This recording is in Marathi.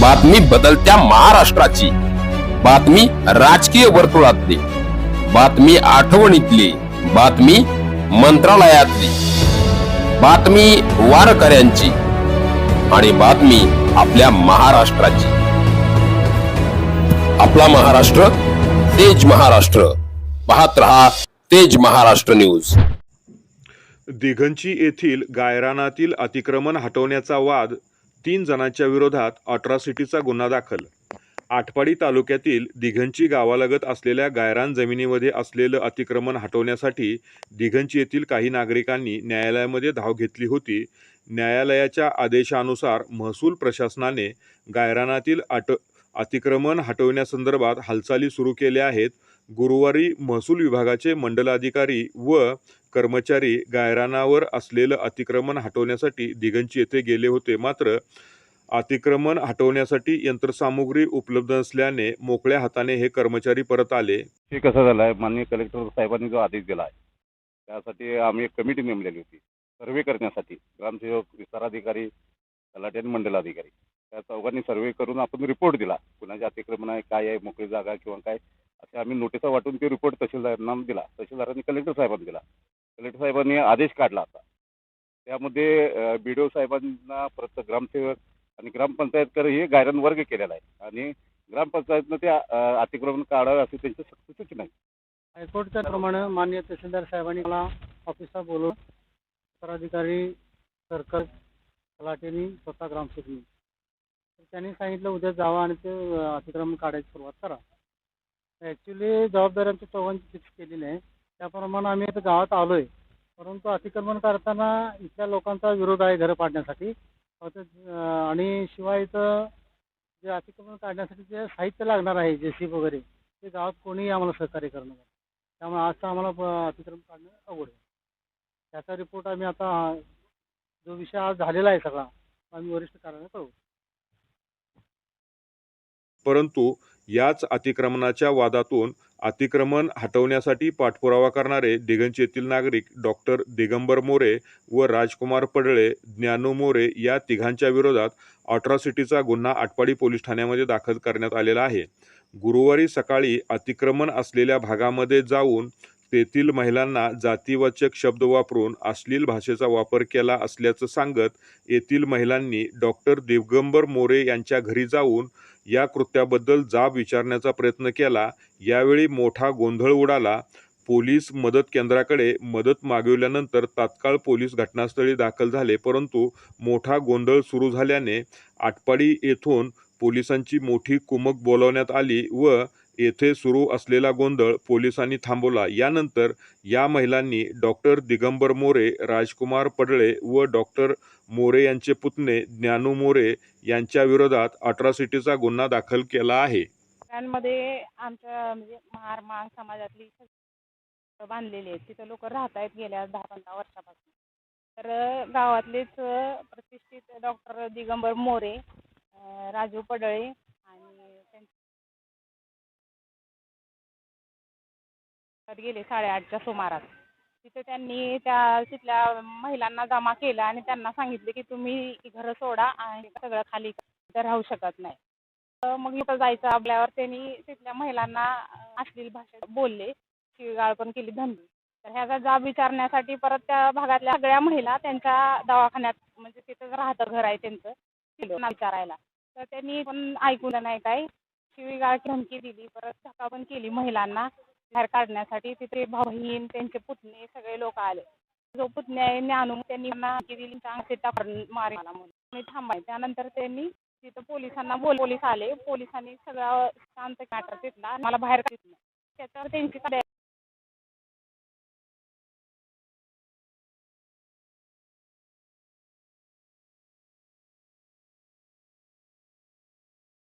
बातमी बदलत्या महाराष्ट्राची. बातमी राजकीय वर्तुळातली. बातमी आठवणीतली. बातमी मंत्रालयातली. बातमी वारकऱ्यांची. आणि बातमी आपल्या महाराष्ट्राची. आपला महाराष्ट्र तेज महाराष्ट्र. पाहत रहा तेज महाराष्ट्र न्यूज. दिघंची येथील गायरानातील अतिक्रमण हटवण्याचा वाद तीन जणांच्या विरोधात अट्रॉसिटीचा गुन्हा दाखल. आटपाडी तालुक्यातील दिघंची गावालगत असलेल्या गायरान जमिनीमध्ये असलेलं अतिक्रमण हटवण्यासाठी दिघंची येथील काही नागरिकांनी न्यायालयामध्ये धाव घेतली होती. न्यायालयाच्या आदेशानुसार महसूल प्रशासनाने गायरानातील अट अतिक्रमण हटवण्यासंदर्भात हालचाली सुरू केल्या आहेत. गुरुवारी महसूल विभागाचे मंडलाधिकारी व कर्मचारी गायरानावर असलेलं अतिक्रमण हटवण्यासाठी दिगंची येथे गेले होते. मात्र अतिक्रमण हटवण्यासाठी यंत्रसामुग्री उपलब्ध नसल्याने मोकळ्या हाताने हे कर्मचारी परत आले. हे कसं झालं आहे माननीय कलेक्टर साहेबांनी जो आदेश दिला आहे त्यासाठी आम्ही एक कमिटी नेमलेली होती सर्वे करण्यासाठी. ग्रामसेवक विस्ताराधिकारी अधिकारी आणि मंडलाधिकारी. त्या चौघांनी सर्वे करून आपण रिपोर्ट दिला. कुणाचे अतिक्रमण आहे काय आहे मोकळी जागा किंवा काय? आम्ही नोटिसा वाटून ते रिपोर्ट तहसीलदारांना दिला. तहसीलदारांनी कलेक्टर साहेबांना दिला. कलेक्टर साहेबांनी आदेश काढला आता त्यामध्ये बी डी ओ साहेबांना परत ग्रामसेवक आणि ग्रामपंचायतकर हे गायरन वर्ग केलेला आहे. आणि ग्रामपंचायतनं ते अतिक्रमण काढावे अशी त्यांची सक्त सूचना आहे. हायकोर्टच्या प्रमाणे मान्य तहसीलदार साहेबांनी मला ऑफिसला बोलवून उत्तराधिकारी सर्कल तलाटेनी स्वतः ग्रामसेवकनी तर त्यांनी सांगितलं उद्या जावा आणि ते अतिक्रमण काढायची सुरुवात करा. ॲक्च्युली जबाबदारी आमच्या चौघांची फिक्स केलेली आहे. त्याप्रमाणे आम्ही आता गावात आलो आहे परंतु अतिक्रमण करताना इथल्या लोकांचा विरोध आहे घरं पाडण्यासाठी. आणि शिवाय इथं जे अतिक्रमण काढण्यासाठी जे साहित्य लागणार आहे जे सी वगैरे ते गावात कोणीही आम्हाला सहकार्य करणार नाही. त्यामुळे आज आम्हाला ब- अतिक्रमण काढणं अवघड आहे. त्याचा रिपोर्ट आम्ही आता जो विषय आज झालेला आहे सगळा आम्ही वरिष्ठ कार्यालयात कळवू परंतु याच अतिक्रमणाच्या वादातून अतिक्रमण हटवण्यासाठी पाठपुरावा करणारे दिगंज येथील नागरिक डॉक्टर दिगंबर मोरे व राजकुमार पडळे ज्ञानू मोरे या तिघांच्या विरोधात अट्रॉसिटीचा गुन्हा आटपाडी पोलीस ठाण्यामध्ये दाखल करण्यात आलेला आहे. गुरुवारी सकाळी अतिक्रमण असलेल्या भागामध्ये जाऊन तेथील महिलांना जातीवाचक शब्द वापरून अश्लील भाषेचा वापर केला असल्याचं सांगत येथील महिलांनी डॉक्टर दिगंबर मोरे यांच्या घरी जाऊन या कृत्याबद्दल जाब विचारण्याचा प्रयत्न केला. यावेळी मोठा गोंधळ उडाला. पोलीस मदत केंद्राकडे मदत मागविल्यानंतर तात्काळ पोलीस घटनास्थळी दाखल झाले. परंतु मोठा गोंधळ सुरू झाल्याने आटपाडी येथून पोलिसांची मोठी कुमक बोलवण्यात आली व येथे सुरू असलेला गोंधळ पोलिसांनी थांबवला. यानंतर या महिलांनी डॉक्टर दिगंबर मोरे राजकुमार पडळे व डॉक्टर मोरे यांचे पुतणे ज्ञानू मोरे यांच्या विरोधात अट्रॉसिटीचा गुन्हा दाखल केला आहे. मध्ये आमच्या म्हणजे महार मांग समाजातली बांधलेली आहेत. तिथं लोक राहत आहेत गेल्या दहा पंधरा वर्षापासून. तर गावातलेच प्रतिष्ठित डॉक्टर दिगंबर मोरे राजू पडळे गेले साडेआठच्या सुमारास. तिथे त्यांनी त्या तिथल्या महिलांना जमा केलं आणि त्यांना सांगितले की तुम्ही घरं सोडा आणि सगळं खाली राहू शकत नाही. तर मग इथं जायचं आपल्यावर त्यांनी तिथल्या महिलांना अश्लील भाषेत बोलले शिवीगाळ पण केली धमकी. तर ह्याचा जाब विचारण्यासाठी परत त्या भागातल्या सगळ्या महिला त्यांच्या दवाखान्यात म्हणजे तिथं राहतं घर आहे त्यांचं विचारायला. तर त्यांनी पण ऐकून नाही काय शिवीगाळ धमकी दिली परत धक्का पण केली महिलांना. बाहेर काढण्यासाठी तिथे भाऊ बहीण त्यांचे पुतणे सगळे लोक आले. जो पुतण्या आहे ज्ञानू त्यांनी त्यांना दिली मारला मारे मला म्हणून. मी थांबाय त्यानंतर त्यांनी तिथं पोलिसांना बोल पोलीस आले. पोलिसांनी सगळं शांत मॅटर घेतला मला बाहेर काढलं त्याच्यावर त्यांची